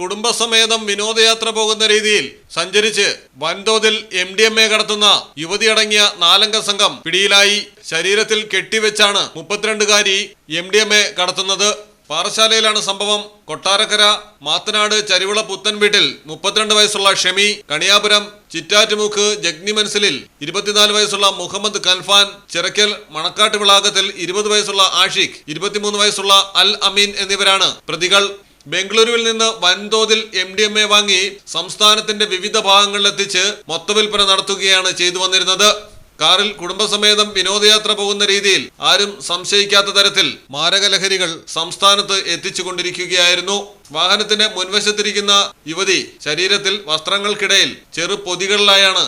കുടുംബസമേതം വിനോദയാത്ര പോകുന്ന രീതിയിൽ സഞ്ചരിച്ച് വൻതോതിൽ എം ഡി എം എ കടത്തുന്ന യുവതിയടങ്ങിയ നാലംഗ സംഘം പിടിയിലായി. ശരീരത്തിൽ കെട്ടിവെച്ചാണ് മുപ്പത്തിരണ്ടുകാരി എം ഡി എം എ കടത്തുന്നത്. പാറശാലയിലാണ് സംഭവം. കൊട്ടാരക്കര മാത്തനാട് ചരിവിള പുത്തൻ വീട്ടിൽ മുപ്പത്തിരണ്ട് വയസ്സുള്ള ഷെമി കണിയാപുരം ചിറ്റാറ്റുമുക്ക് ജഗ്നി മനസ്സിലിൽ ഇരുപത്തിനാല് വയസ്സുള്ള മുഹമ്മദ് കൻഫാൻ ചിറക്കൽ മണക്കാട്ട് വിളാകത്തിൽ ഇരുപത് വയസ്സുള്ള ആഷിഖ് ഇരുപത്തിമൂന്ന് വയസ്സുള്ള അൽ അമീൻ എന്നിവരാണ് പ്രതികൾ. ബംഗളൂരുവിൽ നിന്ന് വൻതോതിൽ എം ഡി എം എ വാങ്ങി സംസ്ഥാനത്തിന്റെ വിവിധ ഭാഗങ്ങളിലെത്തിച്ച് മൊത്തവിൽപ്പന നടത്തുകയാണ് ചെയ്തു വന്നിരുന്നത്. കാറിൽ കുടുംബസമേതം വിനോദയാത്ര പോകുന്ന രീതിയിൽ ആരും സംശയിക്കാത്ത തരത്തിൽ മാരകലഹരികൾ സംസ്ഥാനത്ത് എത്തിച്ചുകൊണ്ടിരിക്കുകയായിരുന്നു. വാഹനത്തിന്റെ മുൻവശത്തിരിക്കുന്ന യുവതി ശരീരത്തിൽ വസ്ത്രങ്ങൾക്കിടയിൽ ചെറു പൊതികളിലായാണ്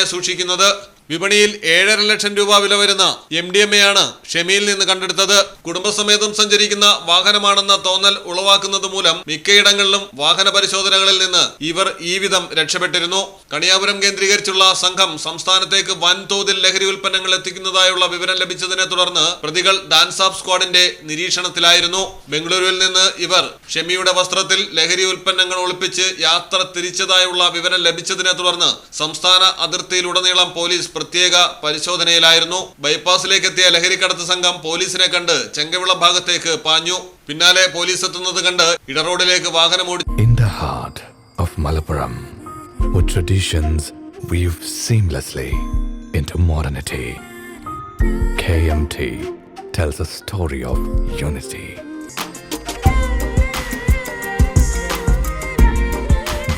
എ സൂക്ഷിക്കുന്നത്. വിപണിയിൽ ഏഴര ലക്ഷം രൂപ വില വരുന്ന എം ഡി എം ആണ് ഷെമിയിൽ നിന്ന് കണ്ടെടുത്തത്. കുടുംബസമേതം സഞ്ചരിക്കുന്ന വാഹനമാണെന്ന തോന്നൽ ഉളവാക്കുന്നത് മൂലം മിക്കയിടങ്ങളിലും വാഹന പരിശോധനകളിൽ നിന്ന് ഇവർ ഈ വിധം രക്ഷപ്പെട്ടിരുന്നു. കണിയാപുരം കേന്ദ്രീകരിച്ചുള്ള സംഘം സംസ്ഥാനത്തേക്ക് വൻതോതിൽ ലഹരി ഉൽപ്പന്നങ്ങൾ എത്തിക്കുന്നതായുള്ള വിവരം ലഭിച്ചതിനെ തുടർന്ന് പ്രതികൾ ഡാൻസ് ഓഫ് സ്ക്വാഡിന്റെ നിരീക്ഷണത്തിലായിരുന്നു. ബംഗളൂരുവിൽ നിന്ന് ഇവർ ഷെമിയുടെ വസ്ത്രത്തിൽ ലഹരി ഉൽപ്പന്നങ്ങൾ ഒളിപ്പിച്ച് യാത്ര തിരിച്ചതായുള്ള വിവരം ലഭിച്ചതിനെ തുടർന്ന് സംസ്ഥാന അതിർത്തിയിലുടനീളം പോലീസ് പ്രത്യേക പരിശോധനയിലായിരുന്നു ബൈപ്പാസിലേക്ക് എത്തിയ ലഹരിക്കടത്ത് സംഘം പോലീസിനെ കണ്ട് ചെങ്കവിള ഭാഗത്തേക്ക് പാഞ്ഞു പിന്നാലെ പോലീസ് എത്തുന്നത് കണ്ട് ഇടറോഡിലേക്ക് വാഹനമോടി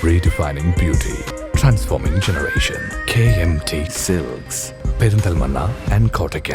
Redefining beauty. Transforming generation. KMT Silks, Perinthalmanna and Kottakkal.